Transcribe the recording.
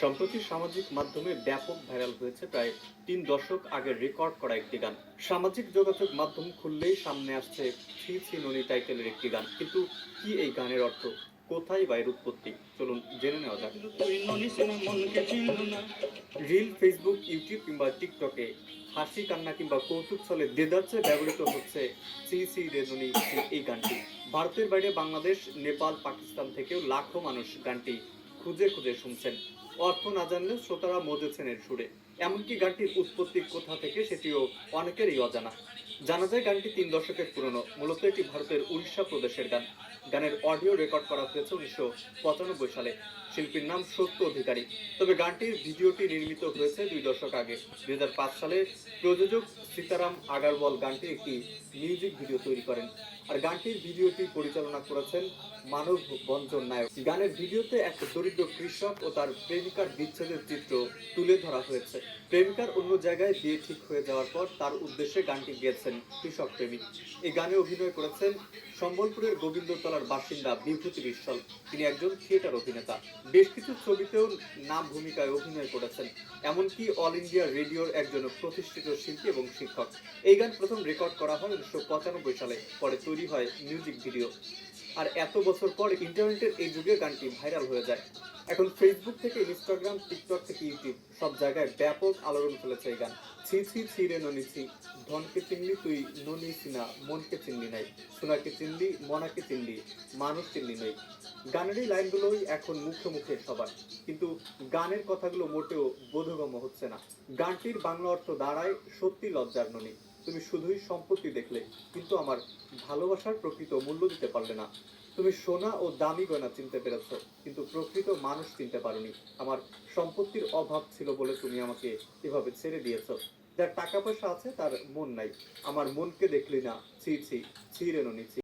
সম্প্রতি সামাজিক মাধ্যমে ব্যাপক ভাইরাল হয়েছে প্রায় তিন দশক আগে রেকর্ড করা একটি গান। সামাজিক যোগাযোগ মাধ্যম খুললেই সামনে আসছে ছি ছি ননি টাইটেলের একটি গান। কিন্তু কি এই গানের অর্থ? কোথায় বা এর উৎপত্তি? চলুন জেনে নেওয়া যাক। রিল, ফেসবুক, ইউটিউব কিংবা টিকটকে হাসি, কান্না কিংবা কৌতুক ছলে দেদার্চে ব্যবহৃত হচ্ছে সি সি রেজনী এই গানটি। ভারতের বাইরে বাংলাদেশ, নেপাল, পাকিস্তান থেকেও লাখো মানুষ গানটি খুঁজে খুঁজে শুনছেন। অর্থ না জানলে শ্রোতারা মজেছেন এর সুরে। এমনকি গানটির উৎপত্তি কোথা থেকে সেটিও অনেকেরই অজানা। জানা যায়, গানটি তিন দশকের পুরনো। মূলত এটি ভারতের উড়িষ্যা প্রদেশের গান। গানের অডিও রেকর্ড করা হয়েছে উনিশশো পঁচানব্বই সালে। শিল্পীর নাম সত্য অধিকারী। তবে গানটির ভিডিওটি নির্মিত হয়েছে দুই দশক আগে। দুই হাজার পাঁচ সালে প্রযোজক সীতারাম আগারওয়াল গানটির একটি মিউজিক ভিডিও তৈরি করেন। আর গানটির ভিডিওটি পরিচালনা করেছেন মানব বঞ্চন নায়ক। গানের ভিডিওতে এক দরিদ্র কৃষক ও তার প্রেমিকার বিচ্ছেদের চিত্র তুলে ধরা হয়েছে। প্রেমিকার অন্য জায়গায় বিয়ে ঠিক হয়ে যাওয়ার পর তার উদ্দেশ্যে গানটি গেয়েছেন কৃষক প্রেমিক এই গানে অভিনয় করেছেন সম্বলপুরের গোবিন্দতলার বাসিন্দা বিভূতি বিশ্বল। তিনি একজন থিয়েটার অভিনেতা। বেশ কিছু ছবিতেও নাম ভূমিকায় অভিনয় করেছেন। এমনকি অল ইন্ডিয়া রেডিওর একজন প্রতিষ্ঠিত শিল্পী এবং শিক্ষক। এই গান প্রথম রেকর্ড করা হয় উনিশশো পঁচানব্বই সালে, পরে তৈরি হয় মিউজিক ভিডিও। আর এত বছর পর ইন্টারনেটের এই যুগে গানটি ভাইরাল হয়ে যায়। এখন ফেসবুক থেকে ইনস্টাগ্রাম টিকটক থেকে ইউটিউব সব জায়গায় ব্যাপক আলোড়ন ফেলেছে এই গান। ছি ছি ছি রে ননি ধনকে চিনলি তুই, ননি সিনা, মনকে চিনলি নাই। সোনাকে চিনলি, মনাকে চিনলি, মানুষ চিনলি নাই। গানের এই লাইনগুলোই এখন মুখে মুখে সবার। কিন্তু গানের কথাগুলো মোটেও বোধগম্য হচ্ছে না। গানটির বাংলা অর্থ দাঁড়ায় সত্যি লজ্জার ননি। তুমি শুধুই সম্পত্তি দেখলে, কিন্তু আমার ভালোবাসার প্রকৃত মূল্য দিতে পারলে না। তুমি সোনা ও দামি গয়না চিনতে পেরেছ, কিন্তু প্রকৃত মানুষ চিনতে পারোনি। আমার সম্পত্তির অভাব ছিল বলে তুমি আমাকে এভাবে ছেড়ে দিয়েছ। যার টাকা পয়সা আছে, তার মন নাই। আমার মনকে দেখলি না। ছি ছি ছি রে ননি, ছি।